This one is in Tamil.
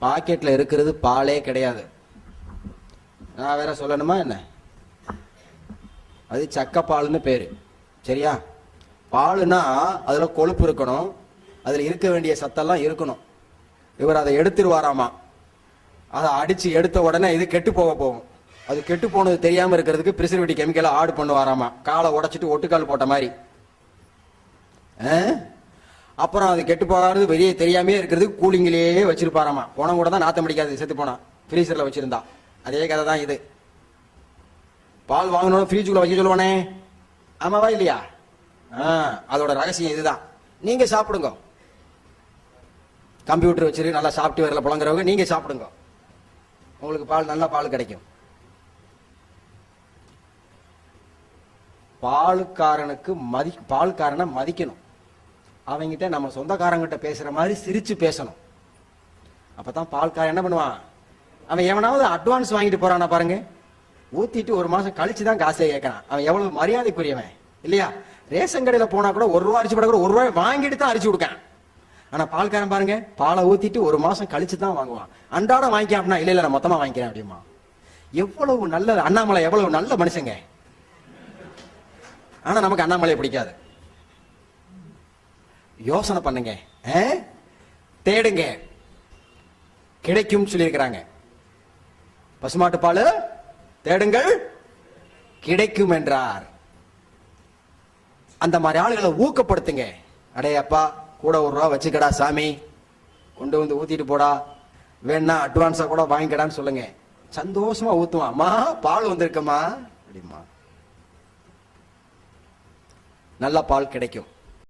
பாக்கெட்ல இருக்கிறது பாலே கிடையாது. நான் வேற சொல்லணுமா என்ன? அது சக்கப்பால்னு பேரு. சரியா? பாலுனா அதுல கொழுப்பு இருக்கணும். அதுல இருக்க வேண்டிய சத்தெல்லாம் இருக்கணும். இவர் அதை எடுத்துருவாராமா? அதை அடிச்சு எடுத்த உடனே இது கெட்டு போக போகும். அது கெட்டு போனது தெரியாம இருக்கிறதுக்கு பிரிசர்வேட்டிவ் கெமிக்கலை ஆடு பண்ணுவாராமா? காலை உடைச்சிட்டு ஒட்டுக்கால் போட்ட மாதிரி. ஆ? அப்புறம் அது கெட்டு போகாது வெளியே தெரியாமே இருக்கிறதுக்கு கூலிங்கிலேயே வச்சிருப்பாராமா. போனம் கூட தான் நாத்தம் அடிக்காது செத்து போனான் ஃப்ரீசர்ல வச்சிருந்தா. அதே கதை தான் இது. பால் வாங்கணும் ஃப்ரீஜுக்குள்ள வைக்க சொல்லுவானே. ஆமாவா இல்லையா? ஆ, அதோட ரகசியம் இதுதான். நீங்க சாப்பிடுங்க. கம்ப்யூட்டர் வச்சிரு நல்லா சாப்பிட்டு வரல புழங்குறவங்க நீங்க சாப்பிடுங்க. உங்களுக்கு பால் நல்ல பால் கிடைக்கும். பாலுக்காரனுக்கு மதி பால்காரனை மதிக்கணும். அவங்ககிட்ட நம்ம சொந்தக்காரங்கிட்ட பேசுற மாதிரி சிரிச்சு பேசணும். அப்பதான் பால்காரன் என்ன பண்ணுவான்? அவன் எவனாவது அட்வான்ஸ் வாங்கிட்டு போறானா பாருங்க. ஊத்திட்டு ஒரு மாசம் கழிச்சு தான் காசே கேட்கறான் அவன் எவ்வளவு மரியாதைக்குரியவன் இல்லையா? ரேஷன் கடையில போனா கூட ஒரு ரூபா அரிசி போட கூட ஒரு ரூபாய் வாங்கிட்டு தான் அரிச்சு கொடுக்கான் ஆனா பால்காரன் பாருங்க பாலை ஊத்திட்டு ஒரு மாசம் கழிச்சு தான் வாங்குவான். அன்றாடம் வாங்கிக்க அப்படின்னா இல்ல இல்ல நான் மொத்தமா வாங்கிக்கிறேன் அப்படிமா. எவ்வளவு நல்ல அண்ணாமலை எவ்வளவு நல்ல மனுஷங்க. ஆனா நமக்கு அண்ணாமலையை பிடிக்காது. யோசனை பண்ணுங்க. ஆ? தேடுங்க. கிடைக்கும் சொல்லியிருக்கிறாங்க. பசுமாட்டு பால் தேடுங்கள். கிடைக்கும் என்றார். அந்த மாதிரி ஆளுகளை ஊக்கப்படுத்துங்க. அடே அப்பா கூட ஒரு ரூபா வச்சுக்கடா சாமி. கொண்டு வந்து ஊத்திட்டு போடா. வேணா அட்வான்ஸா கூட வாங்கிக்கடான்னு சொல்லுங்க. சந்தோஷமா ஊத்துவான். அம்மா பால் வந்திருக்கம்மா. அப்படிமா நல்ல பால் கிடைக்கும்.